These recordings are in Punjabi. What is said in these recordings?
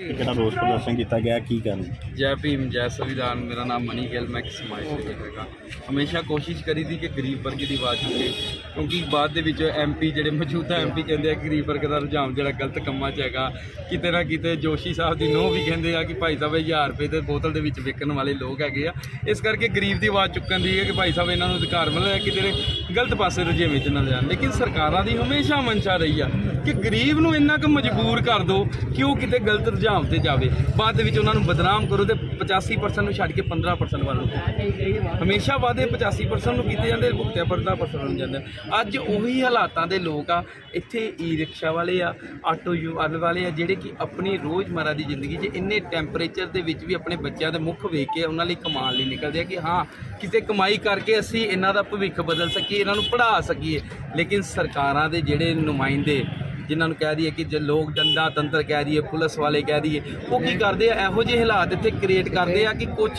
ਕਿਹੜਾ ਰੋਸ ਪ੍ਰਦਰਸ਼ਨ ਕੀਤਾ ਗਿਆ, ਕੀ ਕਾਰਨ ਜੈ ਭੀਮ, ਜੈ ਸੰਵਿਧਾਨ, ਮੇਰਾ ਨਾਮ ਮਨੀ ਗਿੱਲ, ਮੈਂ ਇੱਕ ਸਮਾਜ ਸੇਵਕ ਹੈਗਾ। ਹਮੇਸ਼ਾ ਕੋਸ਼ਿਸ਼ ਕਰੀ ਦੀ ਕਿ ਗਰੀਬ ਵਰਗ ਦੀ ਆਵਾਜ਼ ਚੁੱਕੇ ਕਿਉਂਕਿ ਬਾਅਦ ਦੇ ਵਿੱਚ ਐਮਪੀ ਜਿਹੜੇ ਮੌਜੂਦਾ ਐਮਪੀ ਕਹਿੰਦੇ ਆ ਗਰੀਬ ਵਰਗ ਦਾ ਰੁਝਾਨ ਜਿਹੜਾ ਗਲਤ ਕੰਮਾਂ 'ਚ ਹੈਗਾ। ਕਿਤੇ ਨਾ ਕਿਤੇ ਜੋਸ਼ੀ ਸਾਹਿਬ ਦੀ ਨੋਹ ਵੀ ਕਹਿੰਦੇ ਆ ਕਿ ਭਾਈ ਸਾਹਿਬ ਇਹ 1000 ਰੁਪਏ ਦੇ ਬੋਤਲ ਦੇ ਵਿੱਚ ਵਿਕਣ ਵਾਲੇ ਲੋਕ ਹੈਗੇ ਆ। ਇਸ ਕਰਕੇ ਗਰੀਬ ਦੀ ਆਵਾਜ਼ ਚੁੱਕਣ ਦੀ ਹੈ ਕਿ ਭਾਈ ਸਾਹਿਬ ਇਹਨਾਂ ਨੂੰ ਅਧਿਕਾਰ ਮਿਲਿਆ ਕਿ ਜਿਹੜੇ ਗਲਤ ਪਾਸੇ ਰੁਝੇਵੇਂ 'ਚ ਨਾ ਜਾਣ। ਲੇਕਿਨ ਸਰਕਾਰਾਂ ਦੀ ਹਮੇਸ਼ਾ ਮਨਸ਼ਾ ਰਹੀ ਆ ਕਿ ਗਰੀਬ ਨੂੰ ਇੰਨਾ ਕੁ ਮਜਬੂਰ ਕਰ ਦਿਓ ਕਿ ਉਹ ਕਿਤੇ ਗਲਤ ਰੁਝਾਨ ਜਾਵੇ। ਬਾਅਦ ਦੇ ਵਿੱਚ ਉਹਨਾਂ ਨੂੰ ਬਦਨਾਮ ਕਰੋ ਤੇ 85% ਨੂੰ ਛੱਡ ਕੇ 15% ਵੱਲ ਹਮੇਸ਼ਾ ਵਾਅਦੇ 85% ਨੂੰ ਕੀਤੇ ਜਾਂਦੇ ਭੁਗਤਿਆ 15% ਨੂੰ ਜਾਂਦੇ। ਅੱਜ ਉਹੀ ਹਾਲਾਤਾਂ ਦੇ ਲੋਕ ਆ, ਇੱਥੇ ਈ ਰਿਕਸ਼ਾ ਵਾਲੇ ਆ, ਆਟੋ ਯੂ ਵਾਲੇ ਆ, ਜਿਹੜੇ ਕਿ ਆਪਣੀ ਰੋਜ਼ਮਰਾ ਦੀ ਜ਼ਿੰਦਗੀ 'ਚ ਇੰਨੇ ਟੈਂਪਰੇਚਰ ਦੇ ਵਿੱਚ ਵੀ ਆਪਣੇ ਬੱਚਿਆਂ ਦੇ ਮੁੱਖ ਵੇਖ ਕੇ ਉਹਨਾਂ ਲਈ ਕਮਾਉਣ ਲਈ ਨਿਕਲਦੇ ਆ ਕਿ ਹਾਂ, ਕਿਤੇ ਕਮਾਈ ਕਰਕੇ ਅਸੀਂ ਇਹਨਾਂ ਦਾ ਭਵਿੱਖ ਬਦਲ ਸਕੀਏ, ਇਹਨਾਂ ਨੂੰ ਪੜ੍ਹਾ ਸਕੀਏ। ਲੇਕਿਨ ਸਰਕਾਰਾਂ ਦੇ ਜਿਹੜੇ ਨੁਮਾਇੰਦੇ ਜਿਨ੍ਹਾਂ ਨੂੰ ਕਹਿ ਦਈਏ ਕਿ ਜੇ ਲੋਕ ਡੰਡਾ ਤੰਤਰ ਕਹਿ ਦਈਏ ਪੁਲਿਸ ਵਾਲੇ ਕਹਿ ਦਈਏ ਉਹ ਕੀ ਕਰਦੇ ਆ? ਇਹੋ ਜਿਹੇ ਹਾਲਾਤ ਇੱਥੇ ਕ੍ਰੀਏਟ ਕਰਦੇ ਆ ਕਿ ਕੁਝ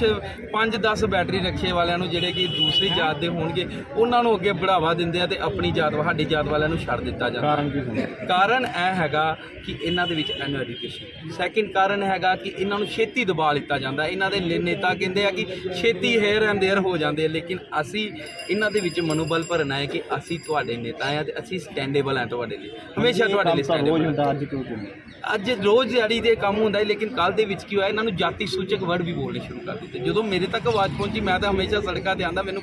5-10 ਬੈਟਰੀ ਰਿਕਸ਼ੇ ਵਾਲਿਆਂ ਨੂੰ ਜਿਹੜੇ ਕਿ ਦੂਸਰੀ ਜਾਤ ਦੇ ਹੋਣਗੇ ਉਹਨਾਂ ਨੂੰ ਅੱਗੇ ਬੜਾਵਾ ਦਿੰਦੇ ਆ ਤੇ ਆਪਣੀ ਜਾਤ ਸਾਡੀ ਜਾਤ ਵਾਲਿਆਂ ਨੂੰ ਛੱਡ ਦਿੱਤਾ ਜਾਂਦਾ। ਕਾਰਨ ਕੀ ਹੁੰਦਾ? ਕਾਰਨ ਇਹ ਹੈਗਾ ਕਿ ਇਹਨਾਂ ਦੇ ਵਿੱਚ ਅਨ ਐਜੂਕੇਸ਼ਨ ਸੈਕਿੰਡ ਕਾਰਨ ਹੈਗਾ ਕਿ ਇਹਨਾਂ ਨੂੰ ਛੇਤੀ ਦਬਾ ਲਿੱਤਾ ਜਾਂਦਾ। ਇਹਨਾਂ ਦੇ ਨੇਤਾ ਕਹਿੰਦੇ ਆ ਕਿ ਛੇਤੀ ਹੇਅਰ ਐਂਡ ਦੇਅਰ ਹੋ ਜਾਂਦੇ ਲੇਕਿਨ ਅਸੀਂ ਇਹਨਾਂ ਦੇ ਵਿੱਚ ਮਨੋਬਲ ਭਰਨਾ ਹੈ ਕਿ ਅਸੀਂ ਤੁਹਾਡੇ ਨੇਤਾ ਆ ਤੇ ਅਸੀਂ ਸਟੈਂਡੇਬਲ ਆ ਤੁਹਾਡੇ ਲਈ। ਹਮੇਸ਼ਾ ਤੁਹਾਡੇ ਲਈ ਤਾਂ ਰੋਜ਼ ਹੁੰਦਾ ਅੱਜ ਕਿਉਂ ਕਿਉਂ ਅੱਜ ਰੋਜ਼ ਦਿਹਾੜੀ ਦੇ ਕੰਮ ਹੁੰਦਾ ਹੈ ਲੇਕਿਨ ਕੱਲ ਦੇ ਵਿੱਚ ਕੀ ਹੋਇਆ ਇਹਨਾਂ ਨੂੰ ਜਾਤੀ ਸੂਚਕ ਵਰਡ ਵੀ ਬੋਲਣੇ ਸ਼ੁਰੂ ਕਰ ਦਿੱਤੇ। ਜਦੋਂ ਮੇਰੇ ਤੱਕ ਆਵਾਜ਼ ਪਹੁੰਚੀ ਮੈਂ ਤਾਂ ਹਮੇਸ਼ਾ ਸੜਕਾਂ ਤੇ ਆਂਦਾ ਮੈਨੂੰ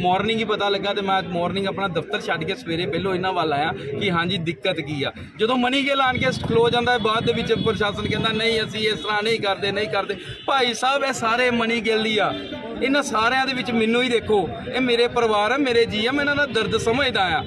ਮਾਰਨਿੰਗ ਹੀ ਪਤਾ ਲੱਗਾ ਤੇ ਮੈਂ ਮਾਰਨਿੰਗ ਆਪਣਾ ਦਫ਼ਤਰ ਛੱਡ ਕੇ ਸਵੇਰੇ ਪਹਿਲੋਂ ਇਹਨਾਂ ਵੱਲ ਆਇਆ ਕਿ ਹਾਂਜੀ ਦਿੱਕਤ ਕੀ ਆ। ਜਦੋਂ ਮਨੀ ਗਿੱਲ ਆਣ ਕੇ ਖਲੋ ਜਾਂਦਾ ਹੈ ਬਾਅਦ ਦੇ ਵਿੱਚ ਪ੍ਰਸ਼ਾਸਨ ਕਹਿੰਦਾ ਨਹੀਂ ਅਸੀਂ ਇਸ ਤਰ੍ਹਾਂ ਨਹੀਂ ਕਰਦੇ ਨਹੀਂ ਕਰਦੇ। ਭਾਈ ਸਾਹਿਬ ਇਹ ਸਾਰੇ ਮਨੀ ਗਿੱਲ ਹੀ ਆ। ਇਹਨਾਂ ਸਾਰਿਆਂ ਦੇ ਵਿੱਚ ਮੈਨੂੰ ਹੀ ਦੇਖੋ। ਇਹ ਮੇਰੇ ਪਰਿਵਾਰ ਆ ਮੇਰੇ ਜੀ ਆ ਮੈਂ ਇਹਨਾਂ ਦਾ ਦਰਦ ਸਮਝਦਾ ਆ।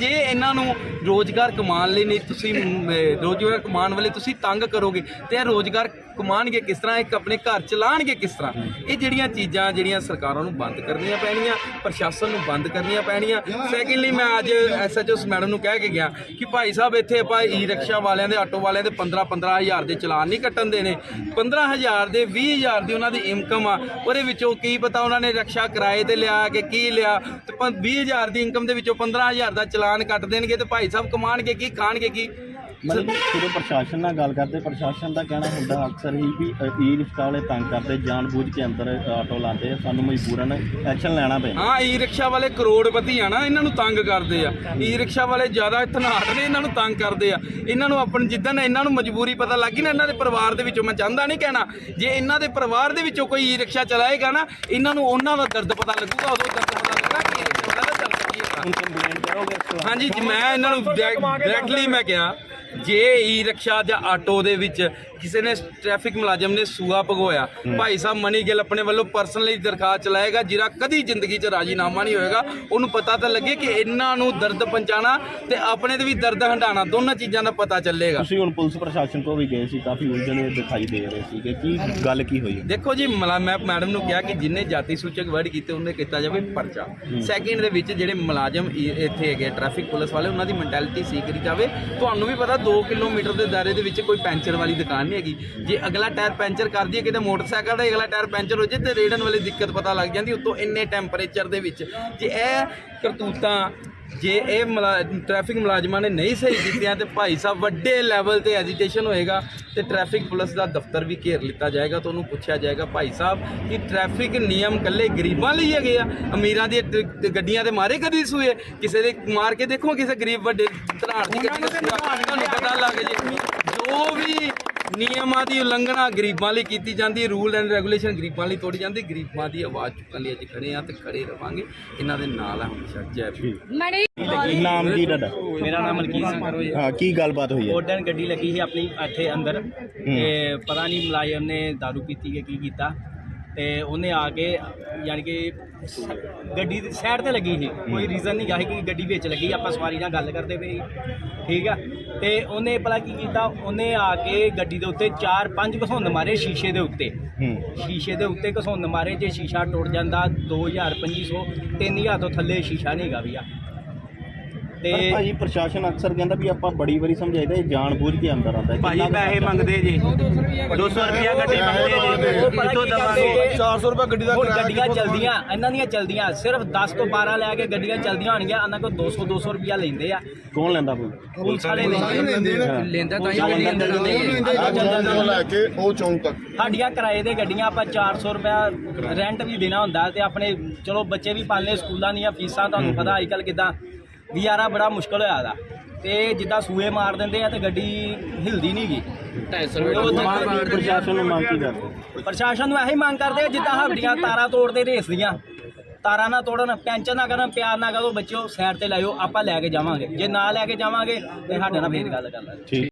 ਜੇ ਇਹਨਾਂ ਨੂੰ ਰੋਜ਼ਗਾਰ ਕਮਾਉਣ ਲਈ ਨਹੀਂ ਤੁਸੀਂ ਮ, ਰੋਜ਼ਗਾਰ ਕਮਾਉਣ ਵਾਲੇ ਤੁਸੀਂ ਤੰਗ ਕਰੋਗੇ ਤੇ ਇਹ ਰੋਜ਼ਗਾਰ ਕਮਾਉਣਗੇ ਕਿਸ ਤਰ੍ਹਾਂ ਇੱਕ ਆਪਣੇ ਘਰ ਚਲਾਉਣਗੇ ਕਿਸ ਤਰ੍ਹਾਂ? ਇਹ ਜਿਹੜੀਆਂ ਚੀਜ਼ਾਂ ਜਿਹੜੀਆਂ ਸਰਕਾਰਾਂ ਨੂੰ ਬੰਦ ਕਰਨੀਆਂ ਪੈਣੀਆਂ ਪ੍ਰਸ਼ਾਸਨ ਨੂੰ ਬੰਦ ਕਰਨੀਆਂ ਪੈਣੀਆਂ। ਸੈਕਿੰਡਲੀ ਮੈਂ ਅੱਜ ਐਸਐਚਓ ਮੈਡਮ ਨੂੰ ਕਹਿ ਕੇ ਗਿਆ ਕਿ ਭਾਈ ਸਾਹਿਬ ਇੱਥੇ ਆਪਾਂ ਈ ਰਿਕਸ਼ਾ ਵਾਲਿਆਂ ਦੇ ਆਟੋ ਵਾਲਿਆਂ ਦੇ 15 15000 ਦੇ ਚਲਾਨ ਨਹੀਂ ਕੱਟਣ ਦੇ ਦੇਣੇ 15000 ਦੇ 20000 ਦੀ ਉਹਨਾਂ ਦੀ ਇਨਕਮ ਆ। ਉਹਦੇ ਵਿੱਚੋਂ ਕੀ ਪਤਾ ਉਹਨਾਂ ਨੇ ਰਿਕਸ਼ਾ ਕਿਰਾਏ ਤੇ ਲਿਆ ਕਿ ਕੀ ਲਿਆ। ਤੇ 20000 ਦੀ ਇਨਕਮ ਦੇ ਵਿੱਚੋਂ 15000 ਦਾ ਚਲਾਨ ਕੱਟ ਦੇਣਗੇ ਤੇ ਭਾਈ ਸਾਹਿਬ ਕਮਾਣਗੇ ਕੀ ਖਾਣਗੇ? ਕੀ ਮਤਲਬ ਜਦੋਂ ਪ੍ਰਸ਼ਾਸਨ ਨਾਲ ਗੱਲ ਕਰਦੇ ਪ੍ਰਸ਼ਾਸਨ ਦਾ ਕਹਿਣਾ ਹੁੰਦਾ ਅਕਸਰ ਹੀ ਵੀ ਈ ਰਿਕਸ਼ਾ ਵਾਲੇ ਤੰਗ ਕਰਦੇ ਜਾਣਬੁੱਝ ਕੇ ਅੰਦਰ ਆਟੋ ਲਾਉਂਦੇ ਆ ਸਾਨੂੰ ਮਜਬੂਰਨ ਐਕਸ਼ਨ ਲੈਣਾ ਪੈਂਦਾ। ਹਾਂ ਈ ਰਿਕਸ਼ਾ ਵਾਲੇ ਕਰੋੜਪਤੀ ਆ ਨਾ ਇਹਨਾਂ ਨੂੰ ਤੰਗ ਕਰਦੇ ਆ। ਈ ਰਿਕਸ਼ਾ ਵਾਲੇ ਜ਼ਿਆਦਾ ਇਤਨਾਟ ਨੇ ਇਹਨਾਂ ਨੂੰ ਤੰਗ ਕਰਦੇ ਆ। ਇਹਨਾਂ ਨੂੰ ਆਪਣ ਜਿੱਦਣ ਇਹਨਾਂ ਨੂੰ ਮਜਬੂਰੀ ਪਤਾ ਲੱਗੀ ਨਾ ਇਹਨਾਂ ਦੇ ਪਰਿਵਾਰ ਦੇ ਵਿੱਚੋਂ ਮੈਂ ਚਾਹੁੰਦਾ ਨਹੀਂ ਕਹਿਣਾ ਜੇ ਇਹਨਾਂ ਦੇ ਪਰਿਵਾਰ ਦੇ ਵਿੱਚੋਂ ਕੋਈ ਈ ਰਿਕਸ਼ਾ ਚਲਾਏਗਾ ਨਾ ਇਹਨਾਂ ਨੂੰ ਉਹਨਾਂ ਦਾ ਦਰਦ ਪਤਾ ਲੱਗੂਗਾ ਉਦੋਂ ਦਰਦ ਪਤਾ ਲੱਗਣਾ ਕਿ ਈ ਰਿਕਸ਼ਾ ਵਾਲਾ ਦਾ ਦਰਦ ਕੀ ਹੈ ਹੁਣ ਕੰਪਲੇਂਟ ਕਰੋਗੇ ਇਸ ਤੋਂ ਹਾਂਜੀ ਜੀ ਮੈਂ ਇਹਨਾਂ ਨੂੰ ਡਾਇਰੈਕਟਲੀ ਮੈਂ ਕਿਹਾ ਜੇ ਈ ਰਿਕਸ਼ਾ ਜਾਂ ਆਟੋ ਦੇ ਵਿੱਚ ਕਿਸੇ ਨੇ ਟ੍ਰੈਫਿਕ ਮੁਲਾਜ਼ਮ ਨੇ ਸੂਆ ਭਗੋਇਆ। ਭਾਈ ਸਾਹਿਬ ਮਨੀ ਗਿੱਲ ਆਪਣੇ ਵੱਲੋਂ ਪਰਸਨਲੀ ਦਰਖਾਸਤ ਚਲਾਏਗਾ ਜਿਹੜਾ ਕਦੀ ਜ਼ਿੰਦਗੀ 'ਚ ਰਾਜੀਨਾਮਾ ਨਹੀਂ ਹੋਏਗਾ। ਉਹਨੂੰ ਪਤਾ ਤਾਂ ਲੱਗੇ ਕਿ ਇਹਨਾਂ ਨੂੰ ਦਰਦ ਪਹੁੰਚਾਣਾ ਤੇ ਆਪਣੇ ਤੇ ਵੀ ਦਰਦ ਹੰਡਾਣਾ ਦੋਨਾਂ ਚੀਜ਼ਾਂ ਦਾ ਪਤਾ ਚੱਲੇਗਾ। ਤੁਸੀਂ ਹੁਣ ਪੁਲਿਸ ਪ੍ਰਸ਼ਾਸਨ ਕੋਲ ਵੀ ਗਏ ਸੀ ਕਾਫੀ ਉਲਝਣ ਦਿਖਾਈ ਦੇ ਰਹੇ ਸੀ ਕਿ ਕੀ ਗੱਲ ਕੀ ਹੋਈ ਦੇਖੋ ਜੀ ਮੈਂ ਮੈਡਮ ਨੂੰ ਕਿਹਾ ਕਿ ਜਿੰਨੇ ਜਾਤੀ ਸੂਚਕ ਵਰਡ ਕੀਤੇ ਉਹਨੇ ਕੀਤਾ ਜਾਵੇ ਪਰਚਾ। ਸੈਕਿੰਡ ਦੇ ਵਿੱਚ ਜਿਹੜੇ ਮੁਲਾਜ਼ਮ ਇੱਥੇ ਹੈਗੇ ਟ੍ਰੈਫਿਕ ਪੁਲਿਸ ਵਾਲੇ ਉਹਨਾਂ ਦੀ ਮੈਂਟੈਲਿਟੀ ਸੀ ਕਰੀ ਜਾਵੇ। ਤੁਹਾਨੂੰ ਵੀ ਪਤਾ 2 ਕਿਲੋਮੀਟਰ ਦੇ ਦਾਇਰੇ ਦੇ ਵਿੱਚ ਕੋਈ ਪੈਂਚਰ ਵਾਲੀ ਦੁਕਾਨ ਨਹੀਂ ਹੈਗੀ। ਜੇ ਅਗਲਾ ਟਾਇਰ ਪੈਂਚਰ ਕਰ ਦਈਏ ਕਿਤੇ ਮੋਟਰਸਾਈਕਲ ਦਾ, ਅਗਲਾ ਟਾਇਰ ਪੈਂਚਰ ਹੋ ਜੇ ਤੇ ਰੇੜਨ ਵਾਲੀ ਦਿੱਕਤ ਪਤਾ ਲੱਗ ਜਾਂਦੀ ਉੱਤੋਂ ਇੰਨੇ ਟੈਂਪਰੇਚਰ ਦੇ ਵਿੱਚ। ਜੇ ਇਹ ਕਰਤੂਤਾਂ, ਜੇ ਇਹ ਟ੍ਰੈਫਿਕ ਮੁਲਾਜ਼ਮਾਂ ਨੇ ਨਹੀਂ ਸਹੀ ਕੀਤੀਆਂ ਤੇ ਭਾਈ ਸਾਹਿਬ ਵੱਡੇ ਲੈਵਲ ਤੇ ਐਜੀਟੇਸ਼ਨ ਹੋਏਗਾ ਤੇ ਟ੍ਰੈਫਿਕ ਪੁਲਿਸ ਦਾ ਦਫ਼ਤਰ ਵੀ ਘੇਰ ਲਿੱਤਾ ਜਾਏਗਾ ਤਾਂ ਉਹਨੂੰ ਪੁੱਛਿਆ ਜਾਏਗਾ ਭਾਈ ਸਾਹਿਬ ਕਿ ਟ੍ਰੈਫਿਕ ਨਿਯਮ ਕੱਲੇ ਗਰੀਬਾਂ ਲਈ ਹੈਗੇ ਆ? ਅਮੀਰਾਂ ਦੀਆਂ ਗੱਡੀਆਂ ਦੇ ਮਾਰੇ ਕਦੀ ਸੂਏ? ਕਿਸੇ ਦੇ ਮਾਰ ਕੇ ਦੇਖੋ, ਕਿਸੇ ਗਰੀਬ ਵੱਡੇ ਧਨਾੜ ਦੀ ਗੱਡੀ ਦਾ ਤੁਹਾਨੂੰ ਪਤਾ ਲੱਗ ਜੇ। ਜੋ ਵੀ ਨਿਯਮਾਂ ਦੀ ਉਲੰਘਣਾ ਗਰੀਬਾਂ ਲਈ ਕੀਤੀ ਜਾਂਦੀ ਹੈ। ਰੂਲ ਐਂਡ ਰੈਗੂਲੇਸ਼ਨ ਗਰੀਬਾਂ ਲਈ ਤੋੜੀ ਜਾਂਦੀ ਗਰੀਬਾਂ ਦੀ ਆਵਾਜ਼ ਚੁੱਕਣ ਲਈ ਅੱਜ ਖੜੇ ਆ ਤੇ ਖੜੇ ਰਵਾਂਗੇ। ਇਹਨਾਂ ਦੇ ਨਾਲ ਆ ਹਮੇਸ਼ਾ ਜੈ ਮਣੀ ਨਾਮ ਕੀ ਤੁਹਾਡਾ? ਮੇਰਾ ਨਾਮ ਮਲਕੀਤ ਸਿੰਘ ਹਾਂ। ਕੀ ਗੱਲਬਾਤ ਹੋਈ ਹੈ? ਗੋਡਨ ਗੱਡੀ ਲੱਗੀ ਸੀ ਆਪਣੀ ਇੱਥੇ ਅੰਦਰ। ਤੇ ਪਤਾ ਨਹੀਂ ਮੁਲਾਜ਼ਮ ਨੇ दारू ਪੀਤੀ ਕਿ ਕੀ ਕੀਤਾ। ਤੇ ਉਹਨੇ ਆ ਕੇ ਯਾਨੀ ਕਿ ਸ- ਗੱਡੀ ਦੀ ਸਾਈਡ ਤੇ ਲੱਗੀ ਸੀ। ਕੋਈ ਰੀਜ਼ਨ ਨਹੀਂ ਗਾ ਸੀ ਕਿ ਗੱਡੀ ਵਿੱਚ ਲੱਗੀ ਆਪਾਂ ਸਵਾਰੀ ਨਾਲ ਗੱਲ ਕਰਦੇ ਪਏ ਸੀ। ਠੀਕ ਆ? ਤੇ ਉਹਨੇ ਭਲਾ ਕੀ ਕੀਤਾ? ਉਹਨੇ ਆ ਕੇ ਗੱਡੀ ਦੇ ਉੱਤੇ ਚਾਰ ਪੰਜ ਘਸੁੰਨ ਮਾਰੇ ਸ਼ੀਸ਼ੇ ਦੇ ਉੱਤੇ। ਹੂੰ। ਸ਼ੀਸ਼ੇ ਦੇ ਉੱਤੇ ਘਸੁੰਨ ਮਾਰੇ ਜੇ ਸ਼ੀਸ਼ਾ ਟੁੱਟ ਜਾਂਦਾ 2000 2500 3000 ਤੋਂ ਥੱਲੇ ਸ਼ੀਸ਼ਾ ਨਹੀਂ ਹੈਗਾ ਵੀ ਆ। ਤੇ ਭਾਜੀ ਪ੍ਰਸ਼ਾਸਨ ਅਕਸਰ ਕਹਿੰਦਾ ਵੀ ਆਪਾਂ ਬੜੀ ਵਾਰੀ ਸਮਝਾਈਦਾ ਇਹ ਜਾਣ ਬੁੱਝ ਕੇ ਅੰਦਰ ਆਉਂਦਾ ਹੈ। ਭਾਜੀ ਕਿੰਨਾ ਕੁ ਪੈਸੇ? ਮੰਗਦੇ ਜੀ 200 ਰੁਪਿਆ ਗੱਡੀ ਮੰਗਦੇ ਜੀ। ਉਹ ਪਤਾ ਕਿੱਥੋਂ ਕੀ ਦਵਾਂਗੇ? ਕਰਦੇ ਕਿ 400 ਰੁਪਏ ਗੱਡੀ ਦਾ ਹੁਣ ਕਿਰਾਇਆ ਗੱਡੀਆਂ ਚਲਦੀਆਂ ਇਹਨਾਂ ਦੀਆਂ ਚਲਦੀਆਂ ਸਿਰਫ 10 ਤੋਂ 12 ਲੈ ਕੇ ਗੱਡੀਆਂ ਚਲਦੀਆਂ ਹੋਣਗੀਆਂ ਇਹਨਾਂ ਕੋਲ 200 200 ਰੁਪਿਆ ਲੈਂਦੇ ਆ। ਕੌਣ ਲੈਂਦਾ ਕੋਈ ਪੁਲਿਸ ਵਾਲੇ ਸਾਰੇ ਲੈਂਦੇ ਲੈਂਦੇ ਲੈਂਦਾ ਤਾਂ ਹੀ ਲੈਂਦੇ ਨੇ। ਆਹ ਜੰਗਲ ਤੋਂ ਲੈ ਕੇ ਉਹ ਚੌਂਕ ਤੱਕ। ਸਾਡੀਆਂ ਕਿਰਾਏ ਦੇ ਗੱਡੀਆਂ ਆਪਾਂ 400 ਰੁਪਿਆ ਰੈਂਟ ਵੀ ਦੇਣਾ ਹੁੰਦਾ ਤੇ ਆਪਣੇ ਚਲੋ ਬੱਚੇ ਵੀ ਪਾਲਨੇ ਸਕੂਲਾਂ ਦੀਆਂ ਫੀਸਾਂ ਤੁਹਾਨੂੰ ਪਤਾ ਅੱਜ ਕੱਲ ਕਿਦਾਂ ਗੁਜ਼ਾਰਾ ਬੜਾ ਮੁਸ਼ਕਲ ਹੋਇਆ ਦਾ ਤੇ ਜਿੱਦਾਂ ਸੂਏ ਮਾਰ ਦਿੰਦੇ ਆ ਤੇ ਗੱਡੀ ਹਿਲਦੀ ਨਹੀਂ ਗੀ। 250 ਪ੍ਰਸ਼ਾਸਨ ਨੂੰ ਮੰਗ ਕੀ ਕਰਦੇ? ਪ੍ਰਸ਼ਾਸਨ ਨੂੰ ਇਹੀ ਮੰਗ ਕਰਦੇ ਆ ਜਿੱਦਾਂ ਹੱਡੀਆਂ ਤਾਰਾਂ ਤੋੜਦੇ ਰੇਸ ਦੀਆਂ ਤਾਰਾਂ ਨਾ ਤੋੜਨ ਪੈਂਚਰ ਨਾ ਕਰਨ ਪਿਆਰ ਨਾ ਕਰੋ ਬੱਚਿਓ ਸਾਈਡ ਤੇ ਲਾਇਓ ਆਪਾਂ ਲੈ ਕੇ ਜਾਵਾਂਗੇ। ਜੇ ਨਾ ਲੈ ਕੇ ਜਾਵਾਂਗੇ ਤੇ ਸਾਡੇ ਨਾਲ ਫੇਰ ਗੱਲ ਕਰ ਲਾਂਗੇ। ਠੀਕ।